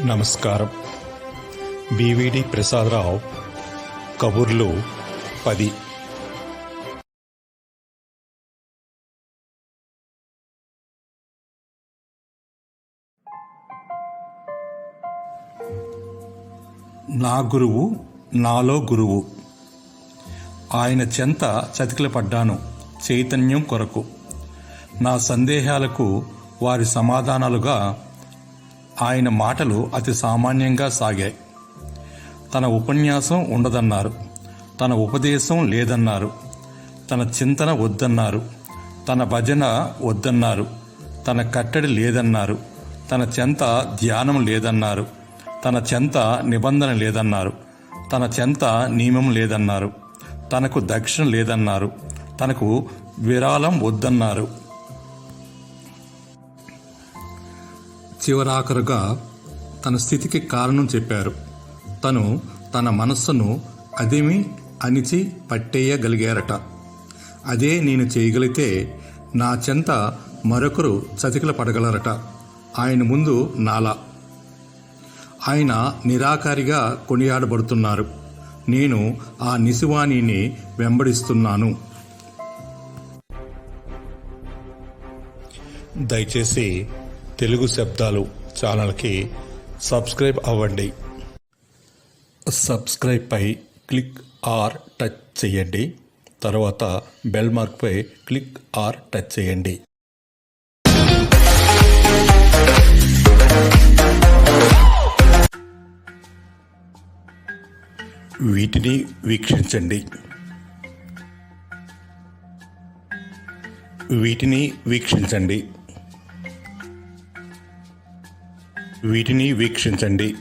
నమస్కారం. బీవీడి ప్రసాదరావు కబుర్లు పది. నా గురువు నాలో గురువు. ఆయన చెంత చతికిలపడ్డాను చైతన్యం కొరకు. నా సందేహాలకు వారి సమాధానాలుగా ఆయన మాటలు అతి సామాన్యంగా సాగాయి. తన ఉపన్యాసం ఉండదన్నారు. తన ఉపదేశం లేదన్నారు. తన చింతన వద్దన్నారు. తన భజన వద్దన్నారు. తన కట్టడి లేదన్నారు. తన చెంత ధ్యానం లేదన్నారు. తన చెంత నిబంధన లేదన్నారు. తన చెంత నియమం లేదన్నారు. తనకు దక్షిణ లేదన్నారు. తనకు విరాళం వద్దన్నారు. చివరాఖరుగా తన స్థితికి కారణం చెప్పారు. తను తన మనస్సును అదిమి అణిచి పట్టేయగలిగారట. అదే నేను చేయగలిగితే నా చెంత మరొకరు చతికిల పడగలరట. ఆయన ముందు నాలా. ఆయన నిరాకారిగా కొనియాడబడుతున్నారు. నేను ఆ నిశివాణిని వెంబడిస్తున్నాను. దయచేసి తెలుగు శబ్దాలు ఛానల్కి సబ్స్క్రైబ్ అవ్వండి. సబ్స్క్రైబ్ పై క్లిక్ ఆర్ టచ్ చేయండి. తర్వాత బెల్ మార్క్పై క్లిక్ ఆర్ టచ్ చేయండి. వీటిని వీక్షించండి. వీటిని వీక్షించండి. వీటిని వీక్షించండి.